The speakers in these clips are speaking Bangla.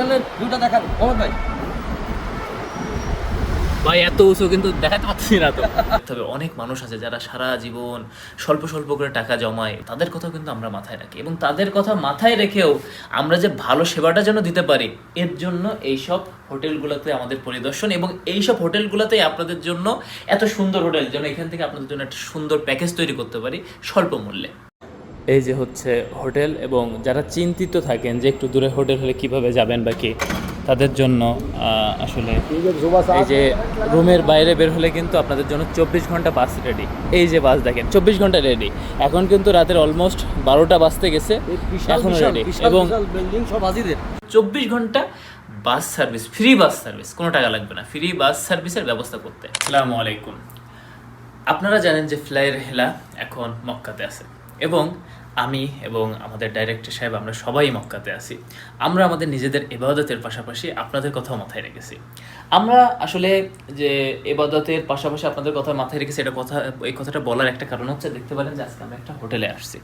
হোটেলের ভিউটা দেখান মোহাম্মদ ভাই ভাই, এত উঁচু কিন্তু দেখাতে পারছি না তো। তবে অনেক মানুষ আছে যারা সারা জীবন স্বল্প স্বল্প করে টাকা জমায়। তাদের কথা কিন্তু আমরা মাথায় রাখি। এবং তাদের কথা মাথায় রেখেও আমরা যে ভালো সেবাটা যেন দিতে পারি, এর জন্য এইসব হোটেলগুলোতে আমাদের পরিদর্শন এবং এইসব হোটেলগুলোতে আপনাদের জন্য এত সুন্দর হোটেল যেন এখান থেকে আপনাদের জন্য একটা সুন্দর প্যাকেজ তৈরি করতে পারি, স্বল্প মূল্যে। এই যে হচ্ছে হোটেল এবং যারা চিন্তিত থাকেন যে একটু দূরে হোটেল হলে কীভাবে যাবেন বা কি তাদের জন্য আসলে এই যে রুমের বাইরে বের হলে কিন্তু আপনাদের জন্য চব্বিশ ঘণ্টা বাস রেডি এই যে বাস দেখেন চব্বিশ ঘণ্টা রেডি এখন কিন্তু রাতের অলমোস্ট বারোটা বাজতে গেছে এখনও রেডি এবং চব্বিশ ঘণ্টা bus service free bus service কোনো টাকা লাগবে না ফ্রি বাস সার্ভিসের ব্যবস্থা করতে। আসসালামু আলাইকুম। আপনারা জানেন যে ফ্লাইয়ের হেলা এখন মক্কাতে আছে। এবং আমি এবং আমাদের ডাইরেক্টর সাহেব আমরা সবাই মক্কাতে আছি। আমরা আমাদের নিজেদের এবাদতের পাশাপাশি আপনাদের কথাও মাথায় রেখেছি। আমরা আসলে যে এবাদতের পাশাপাশি আপনাদের কথা মাথায় রেখেছি, এটা কথা, এই কথাটা বলার একটা কারণ হচ্ছে, দেখতে পারেন যে আজকে আমরা একটা হোটেলে আসছি।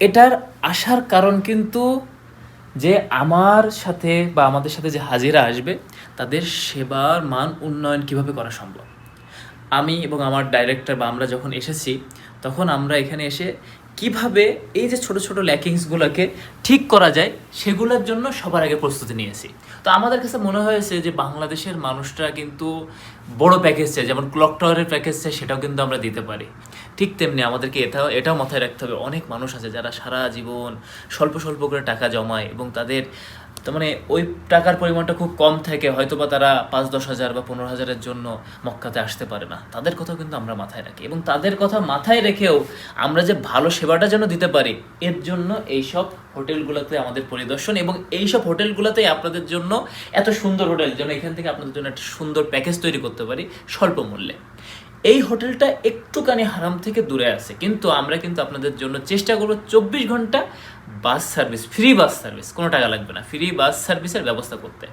এটার আসার কারণ কিন্তু যে আমার সাথে বা আমাদের সাথে যে হাজিরা আসবে, তাদের সেবার মান উন্নয়ন কীভাবে করা সম্ভব? আমি এবং আমার ডাইরেক্টর বা আমরা যখন এসেছি, তখন আমরা এখানে এসে কীভাবে এই যে ছোট ছোট ল্যাকিংসগুলোকে ঠিক করা যায়, সেগুলোর জন্য সবার আগে প্রস্তুতি নিয়েছি তো আমাদের কাছে মনে হয়েছে যে বাংলাদেশের মানুষরা কিন্তু বড় প্যাকেজ চায়, যেমন ক্লক টাওয়ারের প্যাকেজ চায়, সেটাও কিন্তু আমরা দিতে পারি। ঠিক তেমনি আমাদেরকে এটাও এটাও মাথায় রাখতে হবে, অনেক মানুষ আছে যারা সারা জীবন স্বল্প স্বল্প করে টাকা জমায় এবং তাদের মানে ওই টাকার পরিমাণটা খুব কম থাকে হয়তো বা তারা পাঁচ, দশ হাজার বা পনেরো হাজারের জন্য মক্কাতে আসতে পারে না। তাদের কথাও কিন্তু আমরা মাথায় রাখি। এবং তাদের কথা মাথায় রেখেও আমরা যে ভালো সেবাটা যেন দিতে পারি, এর জন্য এইসব হোটেলগুলোতে আমাদের পরিদর্শন এবং এইসব হোটেলগুলোতেই আপনাদের জন্য এত সুন্দর হোটেল যেন এখান থেকে আপনাদের জন্য একটা সুন্দর প্যাকেজ তৈরি করতে পারি, স্বল্প মূল্যে। এই হোটেলটা একটুখানি হারাম থেকে দূরে আছে। কিন্তু আমরা কিন্তু আপনাদের জন্য চেষ্টা করব চব্বিশ ঘণ্টা bus service, free bus service, কোনো টাকা লাগবে না। ফ্রি বাস সার্ভিসের ব্যবস্থা করতে।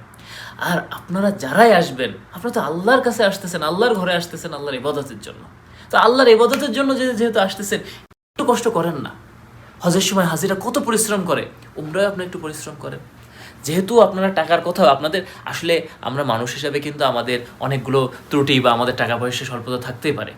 আর আপনারা যারাই আসবেন, আপনারা তো আল্লাহর কাছে আসতেছেন, আল্লাহর ঘরে আসতেছেন, আল্লাহর ইবাদতের জন্য। তো আল্লাহর ইবাদতের জন্য যেহেতু আসতেছেন, একটু কষ্ট করেন না। হজের সময় হাজিরা কত পরিশ্রম করে? উমরায় আপনি একটু পরিশ্রম করেন যেহেতু আপনারা টাকার কথা আপনাদের আসলে আমরা মানুষ হিসাবে কিন্তু আমাদের অনেকগুলো ত্রুটি বা আমাদের টাকা পয়সা স্বল্পতা থাকতেই পারে।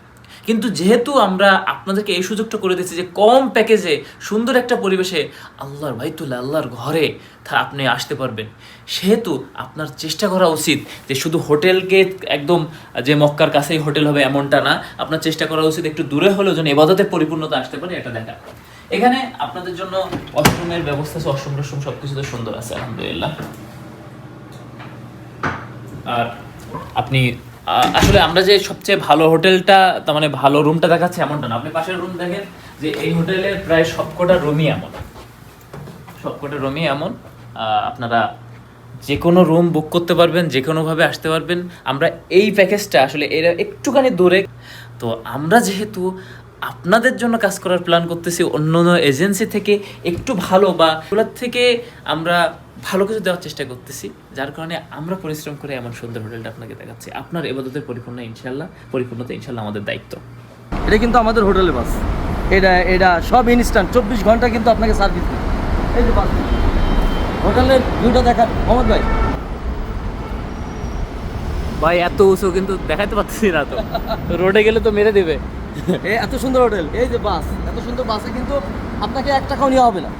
কিন্তু যেহেতু আমরা আপনাদেরকে এই সুযোগটা করে দিচ্ছি যে কম প্যাকেজে সুন্দর একটা পরিবেশে আল্লাহর বাইতুল্লাহ, আল্লাহর ঘরে থা- আপনি আসতে পারবেন। সেহেতু আপনার চেষ্টা করা উচিত যে শুধু হোটেলকে একদম যে মক্কার কাছেই হোটেল হবে এমনটা না, আপনার চেষ্টা করা উচিত একটু দূরে হলেও যেন এবাদতের পরিপূর্ণতা আসতে পারে, এটা দেখা। এখানে আপনাদের জন্য অষ্টমের ব্যবস্থা আছে অষ্টম টষ্টম সবকিছু তো সুন্দর আছে, আলহামদুলিল্লাহ। আর আপনি আসলে আমরা যে সবচেয়ে ভালো হোটেলটা, তার মানে ভালো রুমটা দেখাচ্ছে এমনটা না। আপনি পাশের রুম দেখেন যে এই হোটেলের প্রায় সবকটা রুমই এমন। সবকটা রুমই এমন। আপনারা যে কোনো রুম বুক করতে পারবেন, যে কোনোভাবে আসতে পারবেন। আমরা এই প্যাকেজটা আসলে এরা একটুখানি দূরে। তো আমরা যেহেতু আপনাদের জন্য কাজ করার প্ল্যান করতেছি অন্য অন্য এজেন্সি থেকে একটু ভালো বা ওগুলোর থেকে আমরা ভালো কিছু দেওয়ার চেষ্টা করতেছি যার কারণে আমরা পরিশ্রম করে এমন সুন্দর হোটেলটা আপনাকে দেখাচ্ছি। আপনার এবাদতের পরিপূর্ণ ইনশাল্লাহ পরিপূর্ণতা ইনশাল্লাহ আমাদের দায়িত্ব। এটা কিন্তু আমাদের হোটেলের বাস এটা এটা সব ইনস্ট্যান্ট চব্বিশ ঘণ্টা কিন্তু আপনাকে সার্ভিস দেবে। এই যে বাস হোটেলের ভিউটা দেখান মোহাম্মদ ভাই। ভাই এত উঁচু কিন্তু দেখাতে পারতেছি না তো। রোডে গেলে তো মেরে দেবে। এত সুন্দর হোটেল। এই যে বাস, এত সুন্দর বাসে কিন্তু আপনাকে এক টাকাও নেওয়া হবে না।